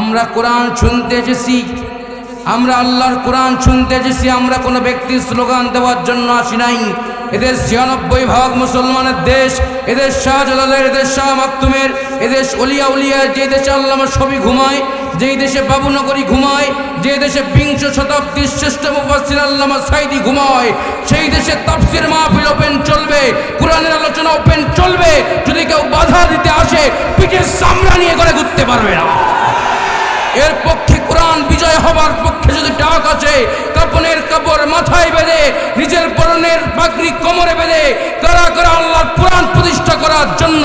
আমরা কোরআন শুনতে এসেছি, আমরা আল্লাহর কোরআন শুনতে এসেছি, আমরা কোনো ব্যক্তির স্লোগান দেওয়ার জন্য আসি নাই। এদের ছিয়ানব্বই ভাগ মুসলমানের দেশ এদের শাহজালালের এদের শাহ মাকতুমের, এদেশ অলিয়া উলিয়া যে দেশে আল্লামা ছবি ঘুমায়, যেই দেশে বাবুনগরী ঘুমায়, যে দেশে বিংশ শতাব্দীর শ্রেষ্ঠ মুফাসসির আল্লামা সাইদি ঘুমায়, সেই দেশে তাফসির মাহফিল ওপেন চলবে, কোরআনের আলোচনা ওপেন চলবে, যদি কেউ বাধা দিতে আসে, পিঠের সামরা নিয়ে করে ঘুরতে পারবে না। এর পক্ষে কোরআন বিজয় হবার পক্ষে যদি ডাক আছে কাপনের কাপড় মাথায় বেঁধে, নিজের পরনের পাগড়ি কোমরে বেঁধে, কারা কারা আল্লাহর কোরআন প্রতিষ্ঠা করার জন্য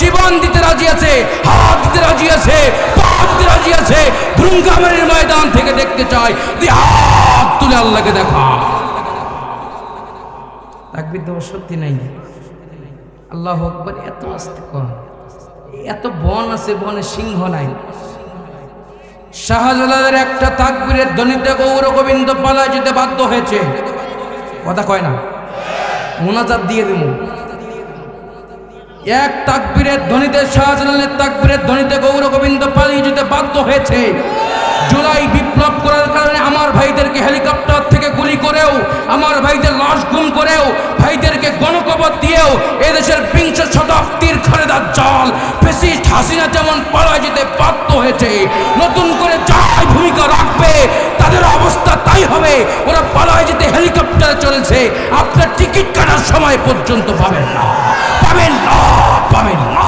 জীবন দিতে রাজি আছে, হাত দিতে রাজি আছে, পা দিতে রাজি আছে ধুমকামের ময়দান থেকে দেখতে চাই হাত তুলে আল্লাহকে দেখা। তাকবির দেওয়ার সত্যি নাই আল্লাহ আকবর, এত আস্তে কর। এত বন আছে, বনে সিংহ নাই। শাহজালালের একটা তাকবীরের ধ্বনিতে গৌর গোবিন্দ পালায় যেতে বাধ্য হয়েছে। কথা কয় না? মোনাজাত দিয়ে দিব। এক তাকবীরের ধ্বনিতে, শাহজালালের তাকবীরের ধ্বনিতে গৌর গোবিন্দ পালিয়ে যেতে বাধ্য হয়েছে। জুলাই বিপ্লব করার কারণে আমার ভাইদেরকে হেলিকপ্টার থেকে গুলি করেও, আমার ভাইদের লাশ গুম করেও, ভাইদেরকে গণকবর দিয়েও এদেশের বিংশ শতাব্দীর খালেদার জল, ফেসিস্ট হাসিনা যেমন পালায় যেতে বাধ্য হয়েছে, নতুন অবস্থা হবে। ওরা পালায় যেতে হেলিকপ্টারে চলেছে। আপনার টিকিট কাটার সময় পর্যন্ত পাবেন না। পাবেন না পাবেন না।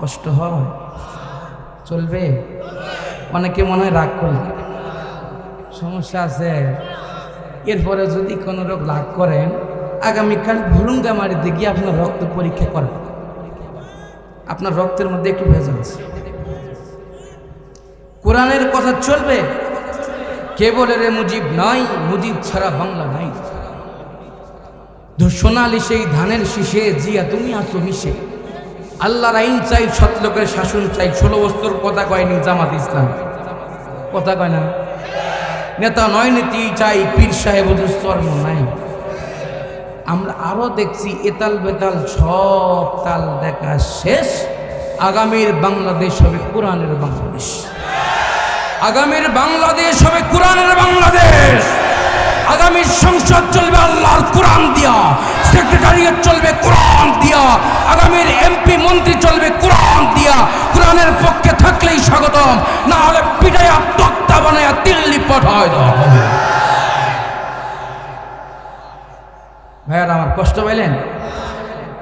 কষ্ট হয়? চলবে? অনেকে মনে হয় রাগ করবে সমস্যা আছে। এরপরে যদি কোনো রোগ লাভ করেন, আগামীকাল ভুলুঙ্গা মারিতে গিয়ে আপনার রক্ত পরীক্ষা করেন। আপনার রক্তের মধ্যে একটু ভেজাল আছে। কোরআনের কথা চলবে? কে বলে রে মুজিব নাই, মুজিব ছাড়া বাংলা নাই। সোনালি সেই ধানের শীষে, জিয়া তুমি আছো মিশে। আল্লাহর আইন চাই, সৎ লোকের শাসন চাই, ষোলো বস্তুর কথা কয়নি জামাত ইসলাম। কথা কয় না? নেতা নয় নীতি চাই, পীর সাহেব চর্ম নাই। আমরা আরও দেখছি, এতাল বেতাল সব তাল দেখা শেষ। আগামীর বাংলাদেশ হবে কোরআনের বাংলাদেশ। আগামীর বাংলাদেশ হবে কোরআনের বাংলাদেশ। আগামীর সংসদ চলবে আল্লাহর কোরআন দিয়া। সেক্রেটারিয়েট চলবে কোরআন দিয়া। আগামীর এমপি, মন্ত্রী চলবে কোরআন দিয়া। কোরআনের পক্ষে থাকলেই স্বাগতম। না হলে পিটাইয়া তক্তা বানায়া দিল্লি পাঠায় ভাইয়ারা, আমার কষ্ট পাইলেন?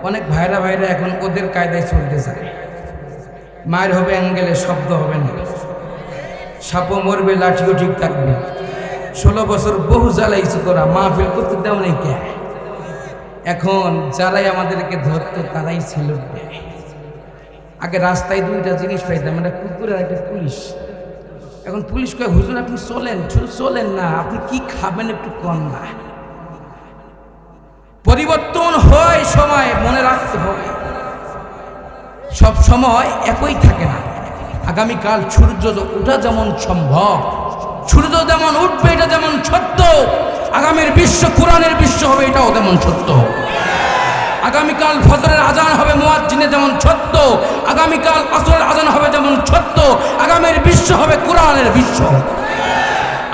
অনেক ভাইরা ভাইরা এখন ওদের কায়দায় চলতে চায় মায়ের হবে অ্যাঙ্গেলে শব্দ হবে না। সাপও মরবে, লাঠিও ঠিক থাকবে। ষোলো বছর বহু জ্বালাইছে তোরা, মাহফিল করতে দেও নেই কে? এখন যারাই আমাদেরকে ধরতো, তারাই ছিল আগে রাস্তায় দুইটা জিনিস পাইতাম, একটা কুকুর আর একটা পুলিশ। এখন পুলিশ কয়, হুজুর, আপনি চলেন, শুধু চলেন না, আপনি কি খাবেন একটু কম না? পরিবর্তন হয় সময়, মনে রাখতে হবে সব সময় একই থাকে না। আগামীকাল সূর্য ওঠা যেমন সম্ভব, সূর্য যেমন উঠবে এটা যেমন সত্য, আগামীর বিশ্ব, কোরআনের বিশ্ব হবে এটাও তেমন সত্য। আগামীকাল ফজরের আজান হবে মোয়াজ্জিনে যেমন সত্য, আগামীকাল আসরের আজান হবে যেমন সত্য, আগামীর বিশ্ব হবে কোরআনের বিশ্ব।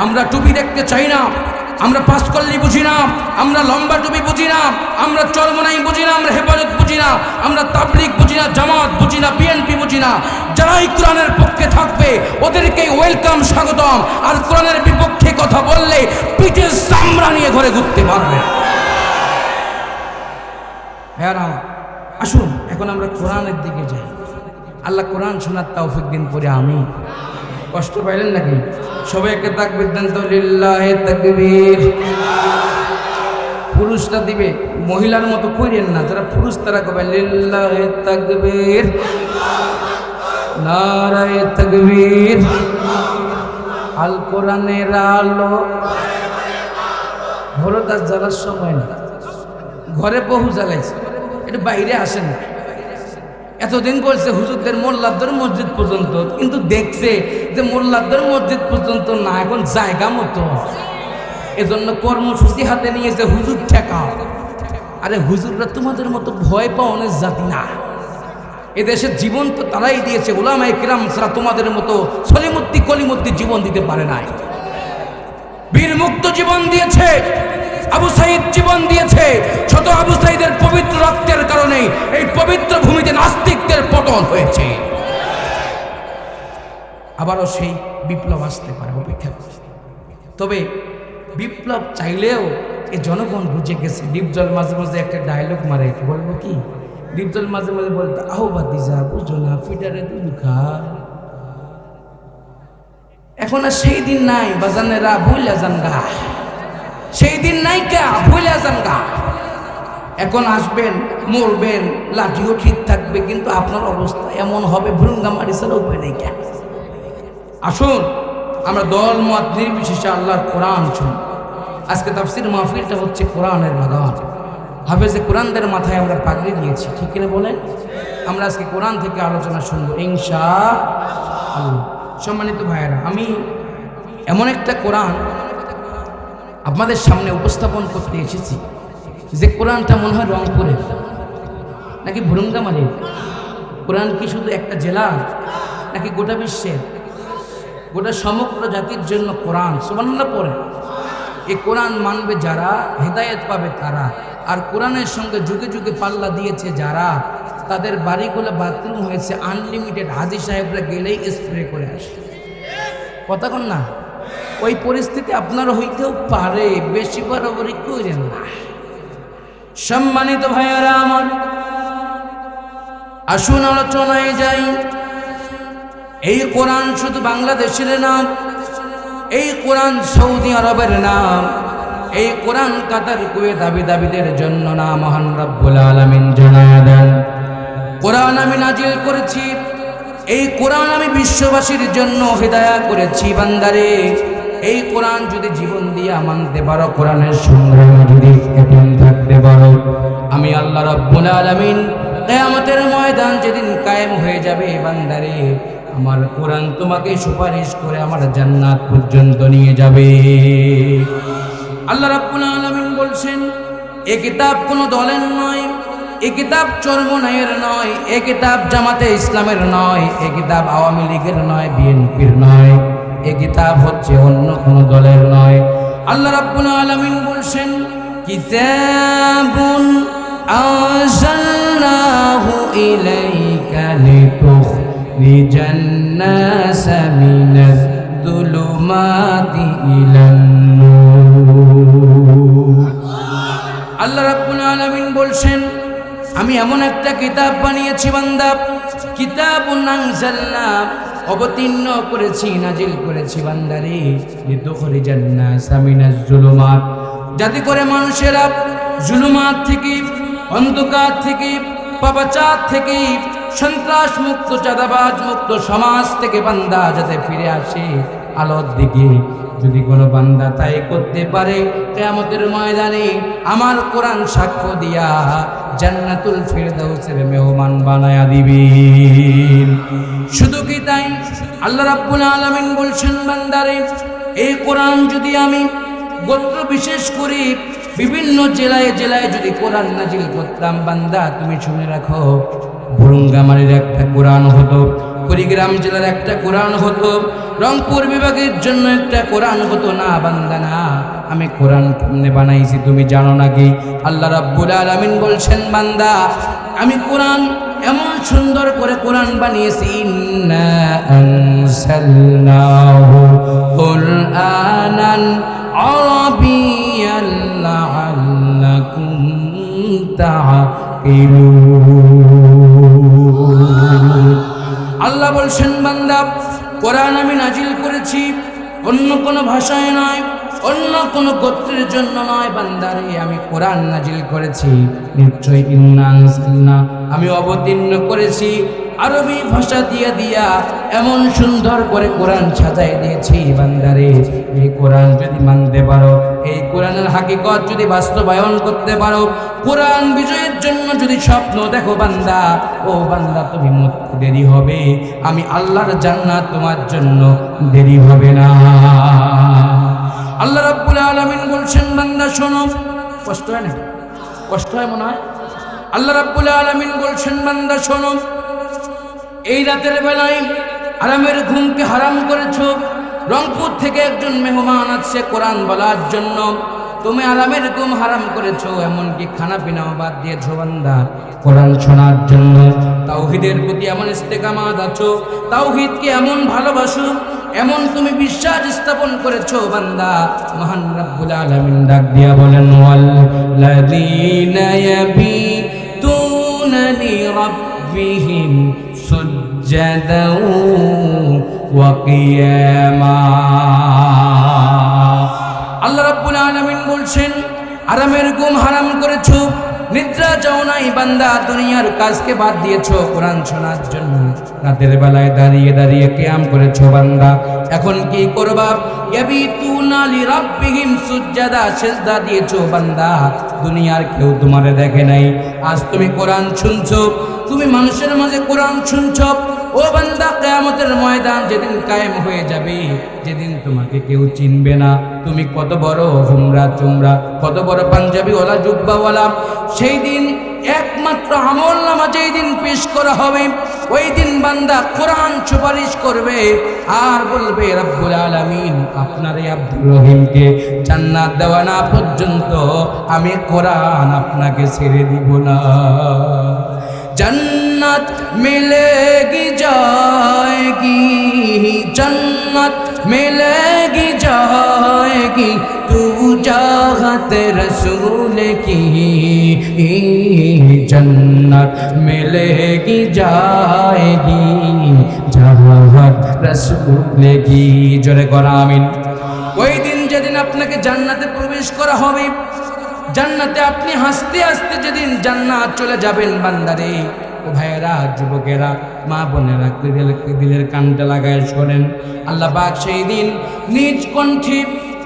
আমরা টুপি দেখতে চাই না। আমরা পাস করলি বুঝি না, আমরা লম্বা টুপি বুঝি না, আমরা চরমনাই বুঝি না, আমরা হেফাজত বুঝি না, আমরা তাবলিক বুঝি না, জামাত বুঝি না, বিএনপি বুঝি না। যারাই কোরআনের পক্ষে থাকবে ওদেরকে ওয়েলকাম স্বাগতম। আর কোরআনের বিপক্ষে কথা বললে পিঠের চামড়া নিয়ে ঘরে ঘুরতে পারবে হ্যাঁ আসুন, এখন আমরা কোরআনের দিকে যাই। আল্লাহ কোরআন শোনার তৌফিক দিন পরে আমি কষ্ট পাইলেন নাকি? সবাইকে তাকবির দেন তো লিল্লাহে তাকবীর। পুরুষরা দিবে, মহিলার মতো কইরেন না, যারা পুরুষ তারা কবে লিল্লাহে তাকবীর। নারায়ে তাকবীর। আল কোরআনের আলো। ঘরদাস জ্বালার সময় না। ঘরে বহু জ্বালাইছে এটা বাইরে আসেন। না এতদিন বলছে হুজুরদের মোল্লাদ্দর মসজিদ পর্যন্ত, কিন্তু দেখছে যে মোল্লাদ্দর মসজিদ পর্যন্ত না, এখন জায়গা মতো। এজন্য কর্মসূচি হাতে নিয়েছে হুজুর ঠেকা। আরে হুজুররা তোমাদের মতো ভয় পাওয়ানোর জাতি না। এদেশের জীবন তো তারাই দিয়েছে ওলামাই কিরাম ছাড়া তোমাদের মতো সলিমুদ্দি কলিমুদ্দি জীবন দিতে পারে নাই। বীর মুক্ত জীবন দিয়েছে। আবু সাইদ জীবন দিয়েছে। ছোট আবু সাইদের পবিত্র রক্তের কারণে এই পবিত্র ভূমিতে নাস্তিকদের পতন হয়েছে। আবারও সেই বিপ্লব আসতে পারে অপেক্ষা তবে বিপ্লব চাইলেও এই জনগণ বুঝে গেছে, ডিপজল মাঝে মাঝে একটা ডায়লগ মারে বলব কি? ডিপজল মাঝে মাঝে বলতো আহ্বাদি যা, বুঝো না, ফিটারে দুধ খা। এখন আর সেই দিন নাই, বাজানেরা ভুলে যান গা সেই দিন নাই কা ভুলে যান গা। এখন আসবেন, মরবেন, লাঠিও ঠিক থাকবে, কিন্তু আপনার অবস্থা এমন হবে, ভ্রুঙ্গা মারি ছাড়া উপায় নেই কে আসুন, আমরা দল, মত নির্বিশেষে আল্লাহর কোরআন শুন। আজকে তাফসির মাহফিলটা হচ্ছে কোরআনের বাগান হাফেজে কোরআনদের মাথায় আমরা পাগড়ি দিয়েছি, ঠিক কিনা বলেন? আমরা আজকে কোরআন থেকে আলোচনা শুনব আল্লাহ। সম্মানিত ভাইয়েরা, আমি এমন একটা কোরআন আপনাদের সামনে উপস্থাপন করতে এসেছি। যে কোরআনটা মনে হয় রংপুরের, নাকি ভুরুঙ্গামারির কোরআন কি শুধু একটা জেলা, নাকি গোটা বিশ্বের? গোটা সমগ্র জাতির জন্য কোরআন সুবর্ণা পড়ে। এই কোরআন মানবে যারা, হেদায়েত পাবে তারা। আর কোরআনের সঙ্গে যুগে যুগে পাল্লা দিয়েছে যারা, তাদের বাড়িগুলো বাথরুম হয়েছে আনলিমিটেড হাজি সাহেবরা গেলেই স্প্রে করে আসে। কথা না। ওই পরিস্থিতি আপনার হইতেও পারে, বেশি বরাবরই করেন না। সম্মানিত ভাইয়ারা আমার, আসুন আলোচনায় যাই। এই কোরআন শুধু বাংলাদেশের নাম, এই কোরআন সৌদি আরবের নাম, এই কোরআন কাতার কুয়ে দাবি দাবিদের জন্য না, মহান রব্বুল আলামিন জানায় দেন। কোরআন আমি নাজিল করেছি, এই কোরআন আমি বিশ্ববাসীর জন্য হেদায়া করেছি, বান্দারে। এই কোরআন যদি জীবন দিয়ে মানতে পারো কোরআনের সংগ্রামে যদি এটিম থাকতে পারো, আমি আল্লাহ রব্বুল আলামিন কেয়ামতের ময়দান যেদিন কায়েম হয়ে যাবে বান্দারে, আমার কোরআন তোমাকে সুপারিশ করে আমার জান্নাত পর্যন্ত নিয়ে যাবে। আল্লাহ রাব্বুল আলামিন বলছেন, এ কিতাব কোনো দলের নয়, এ কিতাব চরমনাইয়ের নয়, এ কিতাব জামাতে ইসলামের নয়, এ কিতাব আওয়ামী লীগের নয়, বিএনপির নয়। এ কিতাব হচ্ছে অন্য কোনো দলের নয়। আল্লাহ রাব্বুল আলামিন বলছেন, কিতাবুন আনজালনাহু ইলাইকা লিতুখরিজান নাসা মিনাজ যুলুমাতি ইলান আল্লাহ রাব্বুল আলামিন বলছেন, আমি এমন একটা কিতাব বানিয়েছি বান্দা কিতাব নাংজাল্লা অবতীর্ণ করেছি, নাজিল করেছি বান্দারে। লিতুখরি জান্নাস মিনাজ জুলুমাত। যাতে করে মানুষেরা জুলুমাত থেকে, অন্ধকার থেকে, পাপাচার থেকে সন্ত্রাস মুক্ত চাঁদাবাজ মুক্ত সমাজ থেকে বান্দা যাতে ফিরে আসে। আলোর দিকে। যদি কোনো বান্দা তাই করতে পারে, কেয়ামতের ময়দানে আমার কোরআন সাক্ষ্য দিয়া জান্নাতুল ফিরদাউসের মেহমান বানায়া দিবেন শুধু কি তাই? আল্লাহ রাব্বুল আলামিন বলছেন, বান্দারে, এই কোরআন যদি আমি গোত্র বিশেষ করে বিভিন্ন জেলায় জেলায় যদি কোরআন নাজিল করতাম, বান্দা, তুমি শুনে রাখো, ভুরুঙ্গামারির একটা কোরআন হতো, কুড়িগ্রাম জেলার একটা কোরআন হতো রংপুর বিভাগের জন্য একটা কোরআন হতো, না বান্দা, না, আমি কোরআন কেমনে বানাইছি, তুমি জানো নাকি আল্লাহ রাব্বুল আলামিন বলছেন, বান্দা, আমি কোরআন এমন সুন্দর করে কোরআন বানিয়েছি, ইন্না আনসালনাহু কুরআনান আরাবিয়ান লাআল্লাকুম তাআকিলুন. আল্লাহ বলছেন, বান্দা কোরআন আমি নাজিল করেছি। অন্য কোনো ভাষায় নয়, অন্য কোনো গোত্রের জন্য নয়। বান্দারে, আমি কোরআন নাজিল করেছি। নিশ্চয়ই আমি অবতীর্ণ করেছি। আরবি ভাষা দিয়ে দিয়া এমন সুন্দর করে কোরআন সাজাই দিয়েছি, বান্দারে। এই কোরআন যদি মানতে পারো, এই কোরআনের হাকিকত যদি বাস্তবায়ন করতে পারো, কোরআন বিজয়ের জন্য যদি স্বপ্ন দেখো বান্দা, ও বান্দা, তুমি দেরি হবে। আমি আল্লাহর জান্নাত তোমার জন্য দেরি হবে না। আল্লাহ রাব্বুল আলামিন বলছেন, বান্দা, শোনো। কষ্ট হয় না কষ্ট হয় মনে হয়? আল্লাহ রাব্বুল আলামিন বলছেন, বান্দা, শোনো। এই রাতের বেলায় আরামের ঘুমকে হারাম করেছ। রংপুর থেকে একজন মেহমান আছে কোরআন বলার জন্য। তুমি আরামের ঘুম হারাম করেছ, এমনকি খানা পিনাও বাদ দিয়েছ বান্দা। কোরআন শোনার জন্য তাওহিদের প্রতি এমন ইস্তেকামাত আছো, তাওহিদকে এমন ভালোবাসো, এমন তুমি বিশ্বাস স্থাপন করেছ বান্দা। মহান রাব্বুল আলামিন ডাক দিয়া বলেন ওয়াল ওয়াল্লাযীনা ইয়াবিতুনা লিরাব্বিহিম ওয়া কিয়ামা আল্লাহ রাব্বুল আলামিন বলছেন আরামের ঘুম হারাম করেছ, নিদ্রা যাও নাই, বান্দা দুনিয়ার কাজকে বাদ দিয়েছ, কোরআন শোনার জন্য। রাতের বেলায় দাঁড়িয়ে দাঁড়িয়ে কিয়াম করেছ, বান্দা। এখন কি করবা? সিজদা দিয়েছ, বান্দা। দুনিয়ার কেউ তোমারে দেখে নাই। আজ তুমি কোরআন শুনছো, তুমি মানুষের মাঝে কোরআন শুনছো ও বান্দা, কেয়ামতের ময়দান যেদিন কায়েম হয়ে যাবে, যেদিন তোমাকে কেউ চিনবে না। তুমি কত বড় হুমরা চুমরা, কত বড় পাঞ্জাবি ওলা জুব্বাওয়ালা। সেই দিন একমাত্র আমল নামা যেই দিন পেশ করা হবে, ওই দিন বান্দা কোরআন সুপারিশ করবে আর বলবে, রব্বুল আলামিন, আপনার এই আব্দুর রহিমকে জান্নাত দেওয়া না পর্যন্ত আমি কোরআন আপনাকে ছেড়ে দিব না। जन्नत मिलेगी जाएगी जन्नत मिलेगी जाएगी तू चाहत रसूल की जन्नत मिलेगी जाएगी चाहत रसूल की জোরে করামিন ওই দিন যেদিন আপনাকে জান্নাতে প্রবেশ করা হবে জান্নাতে আপনি হাসতে হাসতে যেদিন জান্নাত চলে যাবেন বান্দারে ও ভাইয়েরা, যুবকেরা, মা বোনেরা, দিলের কানটা লাগায় শোনেন। আল্লাহ পাক সেই দিন নিজ কণ্ঠে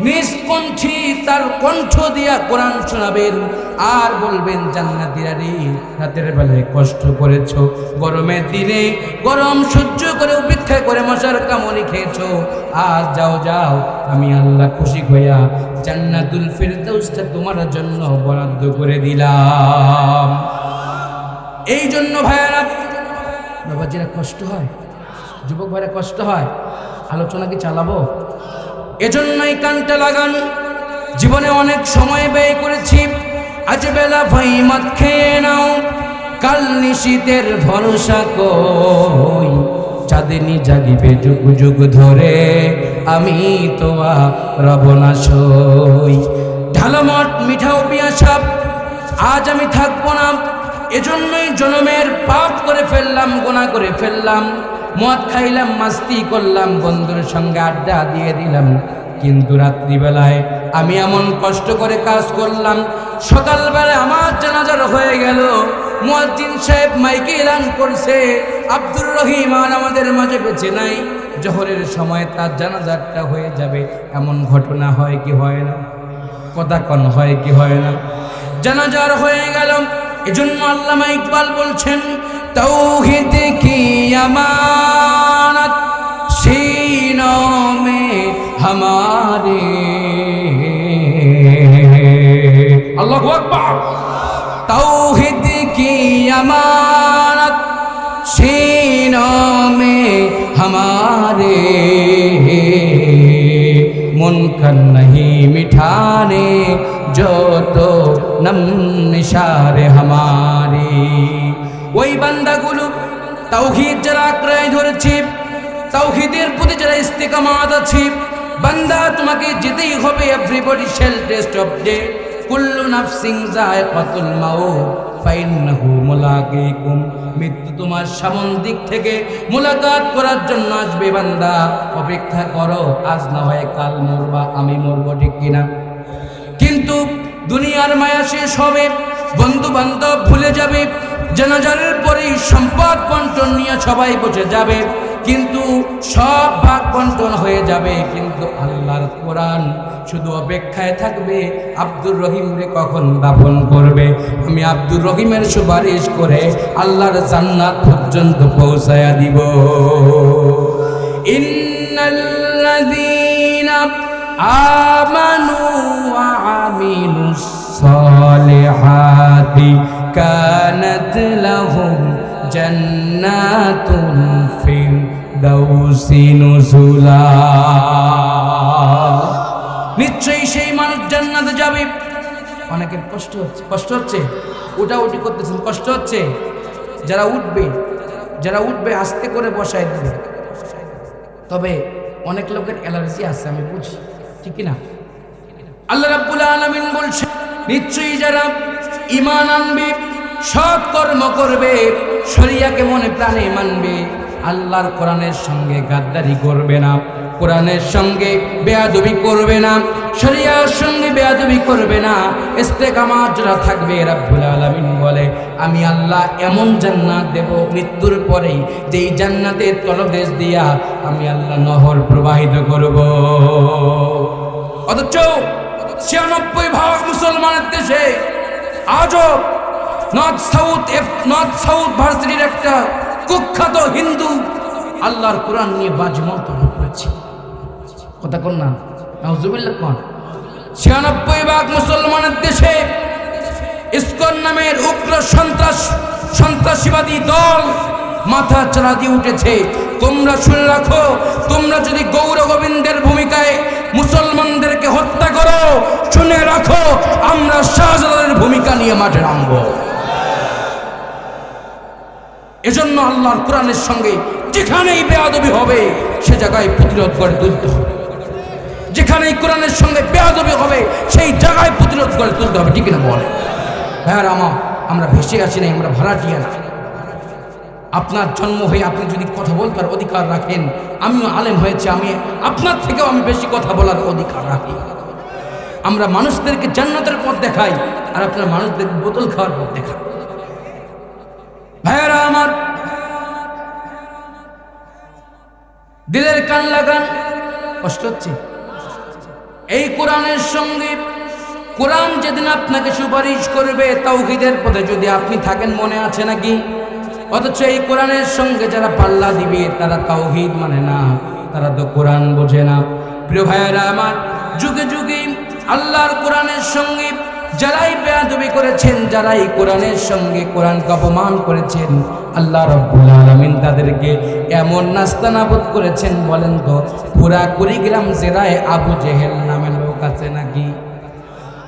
নিজ কণ্ঠে তার কণ্ঠ দিয়া কোরআন শোনাবেন আর বলবেন জান্নাতিরা রে রাতের বেলায় কষ্ট করেছ, গরমের দিনে গরম সহ্য করে, উপেক্ষা করে মশার কামড়ি খেয়েছো। আজ যাও যাও, আমি আল্লাহ খুশি হইয়া জান্নাতুল ফেরদাউসটা তোমার জন্য বরাদ্দ করে দিলাম। এই জন্য ভাইয়ারা বাবাজিরা কষ্ট হয় যুবক ভাইরা কষ্ট হয় আলোচনা কি চালাবো? এজন্যই কানটা লাগান। জীবনে অনেক সময় ব্যয় করেছি। আজ বেলা ভাই মত খেয়ে নাও। কাল নিশীতের ভরসা কই? চাঁদিনী জাগিবে যুগ যুগ ধরে। আমি তো রব না সই। ঢালমট মিঠাও পিয়াসাপ আজ আমি থাকব না। এজন্যই জনমের পাপ করে ফেললাম, গোনা করে ফেললাম, মদ খাইলাম, মাস্তি করলাম, বন্ধুর সঙ্গে আড্ডা দিয়ে দিলাম। কিন্তু রাত্রিবেলায় আমি এমন কষ্ট করে কাজ করলাম, সকালবেলায় আমার জানাজার হয়ে গেল। মুয়াজ্জিন সাহেব মাইকে এলান করছে, আব্দুর রহিম আর আমাদের মাঝে বেঁচে নাই, জহরের সময় তার জানাজারটা হয়ে যাবে, এমন ঘটনা হয় কি হয় না? কথা কন, হয় কি হয় না? জানাজার হয়ে গেল এজন্য আল্লামা ইকবাল বলছেন তৌহিদ কি আমানত सीनों में हमारे अल्लाह अकबर तौहिद की अमानत सीनों में हमारे मुनकर नहीं मिठाने जो तो নম নিশারে হামারি। ওই বান্দাগুলো তাওহিদ যারা আক্রয় ধরেছি, তাওহিদের প্রতি যারা ইস্তেকামাত আছে, বান্দা তোমাকে যেতেই হবে everybody shall taste of death কুল্লু নাফসিং যায় পাতুল মাও ফাইন্নাহু মুলাকিকুম। মৃত্যু তোমার সামন দিক থেকে মোলাকাত করার জন্য আসবে বান্দা। অপেক্ষা করো, আজ না হয় কাল মরবা, আমি মরবো ঠিক কিনা। কিন্তু দুনিয়ার মায়া শেষ হবে বন্ধু বান্ধব ভুলে যাবে জানাজারের পরেই সম্পদ বন্টন নিয়ে সবাই বসে যাবে, কিন্তু সব ভাগ বন্টন হয়ে যাবে, কিন্তু আল্লাহর কোরআন শুধু অপেক্ষায় থাকবে, আব্দুর রহিমরে কখন দাফন করবে? আমি আব্দুর রহিমের সুপারিশ করে আল্লাহর জান্নাত পর্যন্ত পৌঁছায়া দিব। ইন্নাল্লাযীনা আমানু কানাত লাহুম জান্নাতুল ফিরদাউসি নুজুলা নিশ্চয়ই সেই মানুষ জান্নাতে যাবে। অনেকের কষ্ট হচ্ছে কষ্ট হচ্ছে। ওটা উঠি করতেছেন, কষ্ট হচ্ছে। যারা উঠবে যারা উঠবে আস্তে করে বসায় দেবে। তবে অনেক লোকের অ্যালার্জি আছে, আমি বুঝি। ঠিক না আল্লাহ রাব্বুল আলামিন বলছে নিশ্চয়ই যারা ঈমান আনবে, সৎ কর্ম করবে, শরিয়াকে মনে প্রাণে মানবে। আল্লাহর কোরআনের সঙ্গে গাদ্দারি করবে না, কোরআনের সঙ্গে বেয়াদবি করবে না, শরিয়ার সঙ্গে বেয়াদবি করবে না। ইস্তেকামাত যারা থাকবে, রাব্বুল আলামিন বলে, আমি আল্লাহ এমন জান্নাত দেব, মৃত্যুর পরেই যেই জান্নাতের তলদেশ দিয়া আমি আল্লাহ নহর প্রবাহিত করব। অথচ ছিয়ানব্বই ভাগ মুসলমানের দেশে আজও নর্থ সাউথ নর্থ সাউথ ভার্সিটির একটা কুখ্যাত হিন্দু আল্লাহর কোরআন নিয়ে বাজমন্ত্র করেছে। কথা কর না। ছিয়ানব্বই ভাগ মুসলমানের দেশে ইস্কন নামের উগ্র সন্ত্রাস, সন্ত্রাসীবাদী দল মাথা চালা দিয়ে উঠেছে। তোমরা শুনে রাখো, তোমরা যদি গৌর গোবিন্দের ভূমিকায় মুসলমানদেরকে হত্যা করো শুনে রাখো আমরা শাহজালালের ভূমিকা নিয়ে মাঠে নামবো। এজন্য আল্লাহর কোরআনের সঙ্গে যেখানেই বেয়াদবি হবে, সে জায়গায় প্রতিরোধ করে তুলতে হবে। যেখানেই কোরআনের সঙ্গে বেয়াদবি হবে, সেই জায়গায় প্রতিরোধ করে তুলতে হবে, ঠিক না বলে হ্যাঁ আমার, আমরা ভেসে আছি না আমরা ভাড়াটিয়া না আপনার জন্ম হয়ে আপনি যদি কথা বলবার অধিকার রাখেন, আমিও আলেম হয়েছে, আমি, আপনার থেকেও আমি বেশি কথা বলার অধিকার রাখি। আমরা মানুষদেরকে জান্নাতের পথ দেখাই, আর আপনার মানুষদেরকে বোতল খাওয়ার পথ দেখাই ভাইয়ারা আমার, দিলের কান লাগান, কষ্ট হচ্ছে। এই কোরআনের সঙ্গে, কোরআন যেদিন আপনাকে সুপারিশ করবে, তাওহিদের পথে যদি আপনি থাকেন, মনে আছে নাকি? অথচ এই কোরআনের সঙ্গে যারা পাল্লা দিবে, তারা তাওহিদ মানে না, তারা তো কোরআন বোঝে না। প্রিয় ভাইয়েরা আমার, যুগে যুগে আল্লাহর কোরআনের সঙ্গে যারাই বেয়াদবি করেছেন, যারাই কোরআনের সঙ্গে কোরআনকে অপমান করেছেন, আল্লাহ রব্বুল আলমিন তাদেরকে এমন নাস্তানাবোধ করেছেন, বলেন তো, পুরা কুড়িগ্রাম জেলায় আবু জেহেল নামের লোক আছে নাকি?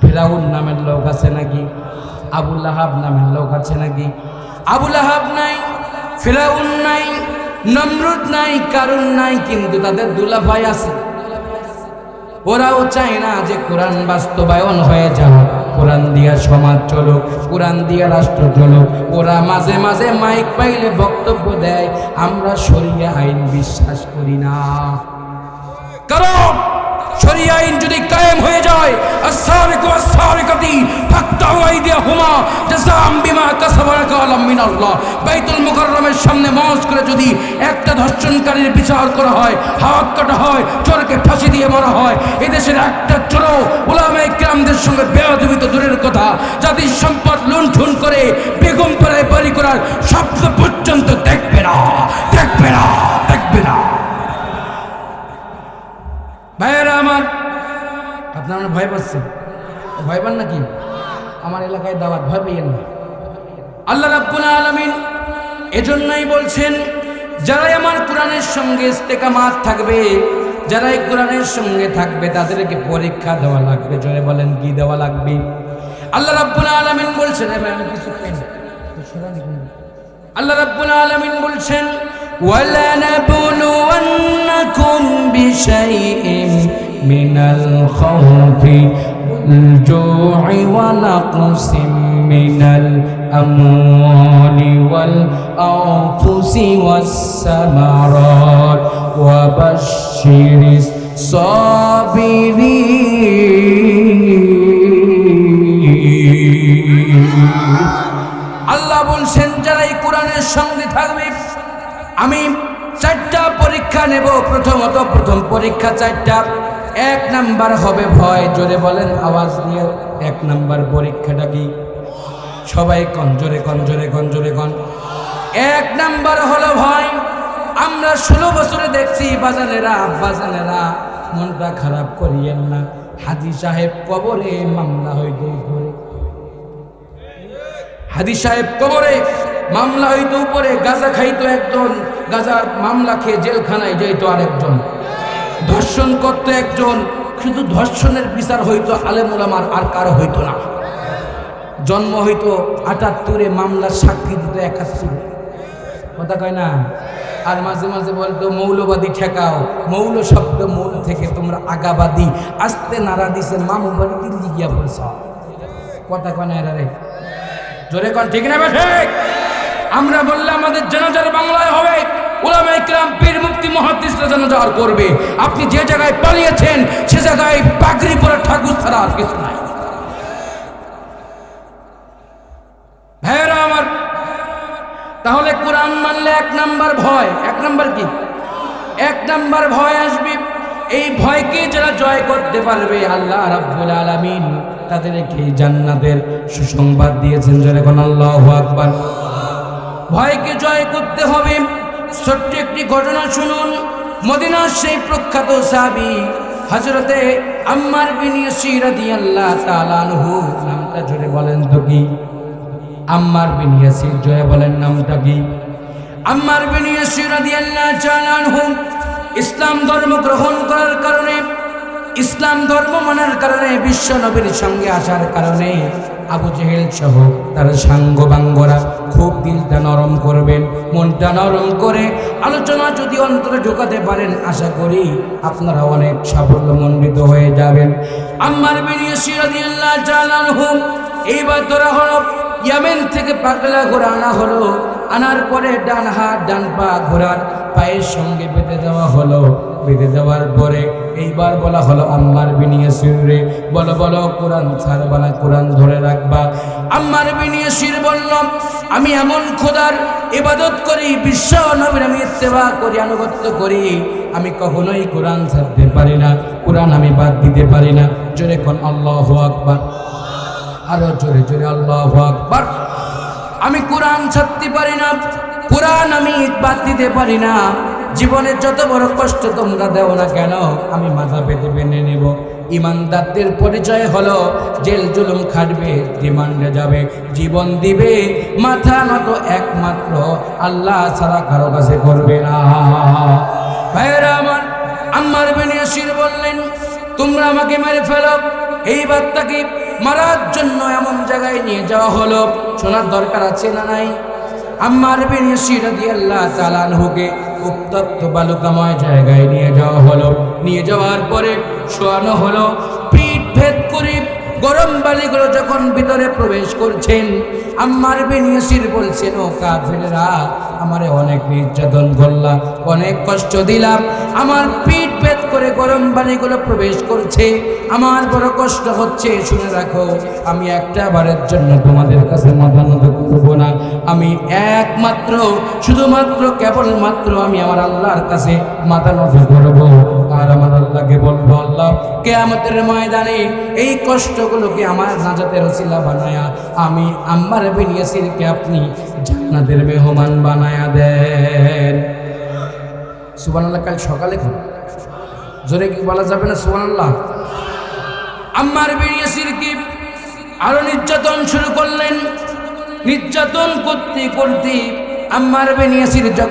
ফেরাউন নামের লোক আছে নাকি? আবুল আহাব নামের লোক আছে নাকি? আবুল আহাব নাই, ফেরাউন নাই, নমরুদ নাই, কারুন নাই, কিন্তু তাদের দুলাভাই আছে। ওরাও চায় না যে কোরআন বাস্তবায়ন হয়ে যাও কোরআন দিয়া সমাজ চলো কোরআন দিয়া রাষ্ট্র চলো ওরা মাঝে মাঝে মাইক পাইলে বক্তব্য দেয়, আমরা সরিয়া আইন বিশ্বাস করি না। কারণ শরিয়া আইন যদি কায়েম হয়ে যায় আসারিকু আসারিকাতি ফাকতাউ আইদিয়াহুমা জাযাম বিমা কাসাবা নাকালাম মিনাল্লাহ। বাইতুল মুকাররমের সামনে মঞ্চ করে যদি একটা ধর্ষণকারীর বিচার করা হয়, হাত কাটা হয়, চোরকে ফাঁসি দিয়ে মারা হয়, এদেশের একটা চোর, ওলামায়ে কিরামদের সঙ্গে বেয়াদবি তো দূরের কথা, জাতির সম্পদ লুণ্ঠন করে বেগম পাড়ায় বাড়ি করার স্বপ্ন পর্যন্ত দেখবে না দেখবে না। ভাইয়েরা আমার, আপনারা ভয় পাচ্ছেন। ভয় পান নাকি? আমার এলাকায় দাওয়াত, ভয় পাইয়েন না। আল্লাহ রাব্বুল আলমিন এজন্যই বলছেন, যারাই আমার কোরআনের সঙ্গে ইস্তেকামাত থাকবে, যারাই কোরআনের সঙ্গে থাকবে, তাদেরকে পরীক্ষা দেওয়া লাগবে। জোরে বলেন, কি দেওয়া লাগবে? আল্লাহ রাব্বুল আলামিন বলছেন আমি কিছু খাই আল্লাহ রাব্বুল আলমিন বলছেন ولنبلونكم بشيء من الخوف والجوع ونقص من الأموال والأنفس والثمرات وبشر الصابرين আল্লাহ বলছেন যারা এই কোরআনের সঙ্গে থাকবে আমি চারটা পরীক্ষা নেব, প্রথমত প্রথম পরীক্ষা চারটা। এক নাম্বার হবে ভয়, জোরে বলেন, আওয়াজ দিয়ে এক নাম্বার পরীক্ষাটা কি? সবাই কন, জোরে কন জোরে কন জোরে কন। এক নাম্বার হলো ভয়, আমরা ষোলো বছরে দেখছি বাজানেরা বাজানেরা মনটা খারাপ করিয়েন না। হাজি সাহেব কবরে মামলা হইতে হাদি সাহেব কবরে মামলা হইতো উপরে, গাজা খাইতো একজন, গাজার মামলা খেয়ে জেলখানায় যাইতো আরেকজন। ধর্ষণ করতো একজন, শুধু ধর্ষণের বিচার হইতো আলেমুলামার আর কারও হইতো না। জন্ম হইতো আটাত্তরে মামলার সাক্ষী দিত একাত্তরে কথা কয় না? আর মাঝে মাঝে বলতো, মৌলবাদী ঠেকাও। মৌল শব্দ মৌল থেকে তোমরা আগাবাদী। আস্তে নাড়া দিছে মামু বলে দিল্লি গিয়া বলছ। কথা কয় না এরা রে? জোরে কন, ঠিক না ঠিক আমরা বললে আমাদের জানাজার বাংলায় হবে। ওলামা ইকরাম পীর মুক্তি মহাদিসরা জানাজা করবে। আপনি যে জায়গায় পালিয়েছেন, সে জায়গায় পাগড়ি পরে ঠাকুর ছাড়া আর কিছু নাই। ভাইয়েরা আমার, তাহলে কোরআন মানলে এক নাম্বার ভয়। এক নাম্বার কি? এক নাম্বার ভয় আসবে। এই ভয়কে যারা জয় করতে পারবে, আল্লাহ রাব্বুল আলামিন তাদেরকে জান্নাতের সুসংবাদ দিয়েছেন। যেরকম আল্লাহু আকবার। ভয়কে জয় করতে হবে। ছোট্ট একটি ঘটনা শুনুন। মদিনার সেই প্রখ্যাত সাবি হজরতে আম্মার বিন ইয়াসির রাদিয়াল্লাহু তাআলা আনহু, নামটা জোরে বলেন তো কি? আম্মার বিন ইয়াসির জয় বলেন নামটা কি? আম্মার বিন ইয়াসির রাদিয়াল্লাহু তাআলা আনহু, ইসলাম ধর্ম গ্রহণ করার কারণে, ইসলাম ধর্ম মানার কারণে, বিশ্ব নবীর সঙ্গে আসার কারণে আবু জেহেল সহ তার সাঙ্গ বাঙ্গরা খুব দিলটা নরম করবেন, মনটা নরম করে আলোচনা যদি অন্তরে ঢোকাতে পারেন, আশা করি আপনারা অনেক সাফল্যমণ্ডিত হয়ে যাবেন। আম্মার এইবার ধরা হলো, ইয়ামেন থেকে পাগলা ঘোরা আনা হলো, আনার পরে ডান হাত, ডান পা ঘোরার পায়ের সঙ্গে বেঁধে দেওয়া হলো। বেঁধে দেওয়ার পরে এইবার বলা হলো, আম্মার বিনিয়ে শিরে বলো বলো, কোরআন ছাড়বা না, কোরআন ধরে রাখবা। আম্মার বিনিয়ে শির বললাম, আমি এমন খোদার ইবাদত করি, বিশ্ব নবীর আমি ইত্তেবা করি, আনুগত্য করি। আমি কখনোই কোরআন ছাড়তে পারি না, কোরআন আমি বাদ দিতে পারি না। জোরে কোন, আল্লাহ আকবার। আরও জোরে জোরে, আল্লাহ আকবার। আমি কোরআন ছাড়তে পারি না, কোরআন আমি বাদ দিতে পারি না। জীবনের যত বড় কষ্ট তোমরা দেও না কেন, আমি মাথা পেতে মেনে নেব। ইমানদারদের পরিচয় হলো, জেল জুলুম খাটবে রিমান্ডে যাবে, জীবন দিবে, মাথা নত একমাত্র, আল্লাহ ছাড়া কারও কাছে করবে না। আমার বেনিয়াসির বললেন, তোমরা আমাকে মেরে ফেলো। এই বার্তাকে মারার জন্য এমন জায়গায় নিয়ে যাওয়া হলো? শোনার দরকার আছে না নাই? আম্মার বিন ইয়াসির রাদিয়াল্লাহু তাআলা আনহুকে উত্তপ্ত বালুকাময় জায়গায় নিয়ে যাওয়া হলো। নিয়ে যাওয়ার পরে শোয়ানো হলো। গরম বালিগুলো যখন ভিতরে প্রবেশ করছেন, আম্মার বিন বলছেন ও কাফেররা, আমারে অনেক নির্যাতন করলাম, অনেক কষ্ট দিলাম, আমার পিঠ ভেদ করে গরম বালিগুলো প্রবেশ করছে, আমার বড় কষ্ট হচ্ছে, শুনে রাখো, আমি একটা বারের জন্য তোমাদের কাছে মাথা নত করব না, আমি একমাত্র, শুধুমাত্র, কেবলমাত্র আমি আমার আল্লাহর কাছে মাথা নত করব। আর আমার আল্লাহকে বলব, আল্লাহ, কেয়ামতের ময়দানে এই কষ্টগুলোকে আমার নাজাতের ওসিলা বানায়া, আমি আম্মার বেনিয়াসিরকে আপনি জান্নাতের মেহমান বানায়া দেন। সুবহানাল্লাহ, কাল সকালে জোরে কি বলা যাবে না? সুবহানাল্লাহ। আম্মার বেরিয়াসির কি আরও নির্যাতন শুরু করলেন। নির্যাতন করতে করতে আম্মার বেনিয়াসির যখন